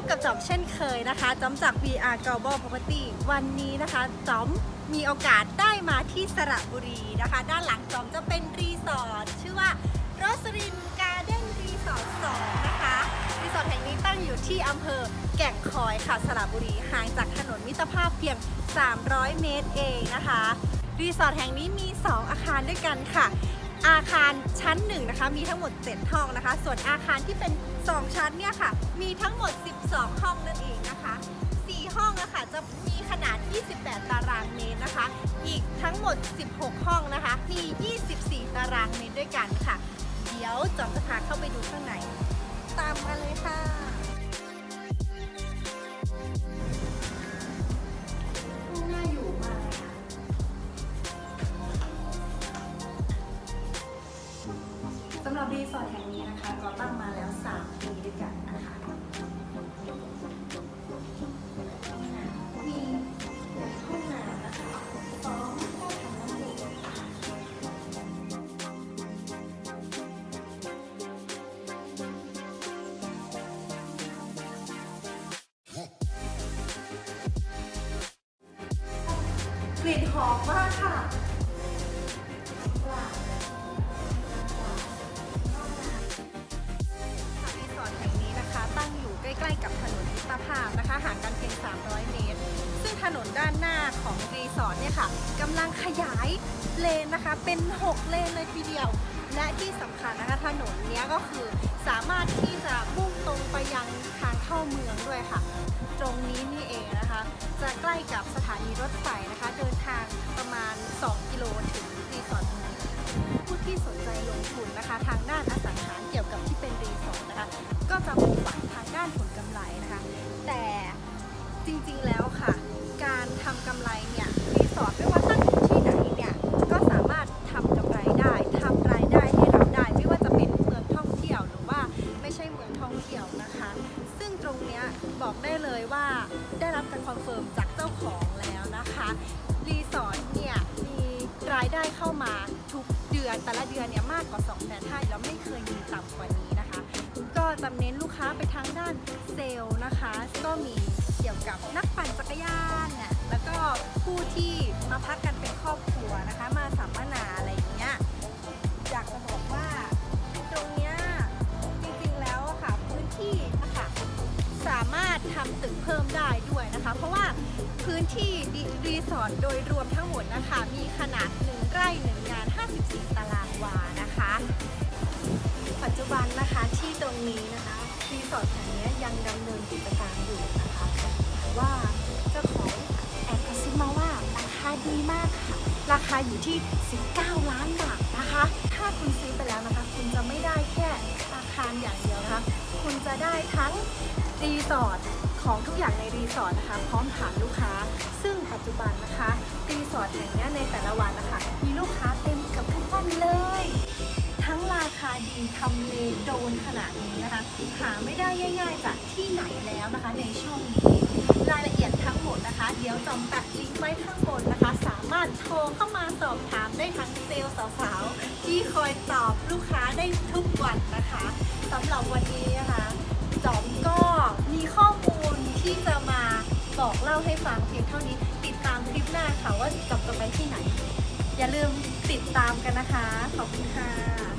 บกับจอมเช่นเคยนะคะจอมจาก VR Global Property วันนี้นะคะจอมมีโอกาสได้มาที่สระบุรีนะคะ ด้านหลังจอมจะเป็นรีสอร์ทชื่อว่า r o s e r i n Garden Resort 2นะคะรีสอร์ทแห่งนี้ตั้งอยู่ที่อำเภอแก่งคอยค่ะสระบุรีห่างจากถนนมิตรภาพเพียง 300 เมตรเองนะคะรีสอร์ทแห่งนี้มี 2 อาคารด้วยกันค่ะ อาคารชั้นหนึ่งนะคะมีทั้งหมด 7 ห้องนะคะ ส่วนอาคารที่เป็น 2 ชั้นเนี่ยค่ะ มีทั้งหมด 12 ห้องนั่นเองนะคะ4ห้องอะค่ะจะมีขนาด 28 ตารางเมตรนะคะ อีกทั้งหมด 16 ห้องนะคะมี 24 ตารางเมตรด้วยกันค่ะ เดี๋ยวจอมจะพาเข้าไปดูข้างใน ตามมาเลยค่ะ สำหรับรีสอร์ทแห่งนี้นะคะก็ตั้งมาแล้ว 3 ปีด้วยกันนะคะมีห้องน้ำนะคะพร้อมห้องทำน้ำดื่มค่ะกลิ่นหอมมากค่ะ ถนนด้านหน้าของรีสอร์ทเนี่ยค่ะกำลังขยายเลนนะคะ เป็น 6 เลนเลยทีเดียว และที่สำคัญนะคะถนนเนี้ยก็คือสามารถที่จะมุ่งตรงไปยังทางเข้าเมืองด้วยค่ะ ตรงนี้นี่เองนะคะ จะใกล้กับสถานีรถไฟนะคะ เดินทางประมาณ 2 กิโลถึงรีสอร์ทผู้ที่สนใจลงทุนนะคะ ทางด้านอสังหาเกี่ยวกับที่เป็นรีสอร์ทนะคะ ก็จะมุ่งหวังทางด้านผลกำไรนะคะ แต่จริงๆแล้วค่ะ การทำกำไรเนี่ยรีสอร์ทไม่ว่าตั้งอยู่ที่ไหนเนี่ยก็สามารถทำกำไรได้ทำรายได้ให้เราได้ ไม่ว่าจะเป็นเมืองท่องเที่ยวหรือว่าไม่ใช่เมืองท่องเที่ยวนะคะ ซึ่งตรงเนี้ยบอกได้เลยว่าได้รับการคอนเฟิร์มจากเจ้าของแล้วนะคะรีสอร์ทเนี่ยมีรายได้เข้ามาทุกเดือนแต่ละเดือนเนี่ยมากกว่า2 0 0 0 0 0แล้วไม่เคยมีต่ำกว่านี้นะคะ ก็จะเน้นลูกค้าไปทางด้านเซลล์นะคะ ก็มีเกี่ยวกับนักปั่นจักรยาน ก็ผู้ที่มาพักกันเป็นครอบครัวนะคะ มาสัมมนาอะไรอย่างเงี้ยอยากจะบอกว่าตรงเนี้ยจริงๆแล้วค่ะพื้นที่นะคะสามารถทำตึกเพิ่มได้ด้วยนะคะ เพราะว่าพื้นที่รีรีสอร์ทโดยรวมทั้งหมดนะคะ มีขนาด1ไร่1งาน 54 ตารางวานะคะ ปัจจุบันนะคะที่ตรงนี้นะคะรีสอร์ทแห่งนี้ยังดำเนินกิจการอยู่นะคะว่า ดีมากค่ะ ราคาอยู่ที่ 19 ล้านบาทนะคะ ถ้าคุณซื้อไปแล้วนะคะ คุณจะไม่ได้แค่อาคารอย่างเดียวนะคะ คุณจะได้ทั้งรีสอร์ทของทุกอย่างในรีสอร์ทนะคะ พร้อมฐานลูกค้า ซึ่งปัจจุบันนะคะรีสอร์ทแห่งนี้ในแต่ละวันนะคะ มีลูกค้าเต็มกับทุกวันเลย ทั้งราคาดีทำเลโดนขนาดนี้นะคะ หาไม่ได้ง่าย ๆ จากที่ไหนแล้วนะคะ ในช่วงนี้รายละเอียดทั้งหมดนะคะ เดี๋ยวจอมแปะลิงก์ไว้ข้างบนนะ โทรเข้ามาสอบถามได้ทั้งเซลล์สาวๆที่คอยตอบลูกค้าได้ทุกวันนะคะสำหรับวันนี้นะคะจอมก็มีข้อมูลที่จะมาบอกเล่าให้ฟังเพียงเท่านี้ ติดตามคลิปหน้าค่ะว่าจอมจะไปที่ไหน อย่าลืมติดตามกันนะคะ ขอบคุณค่ะ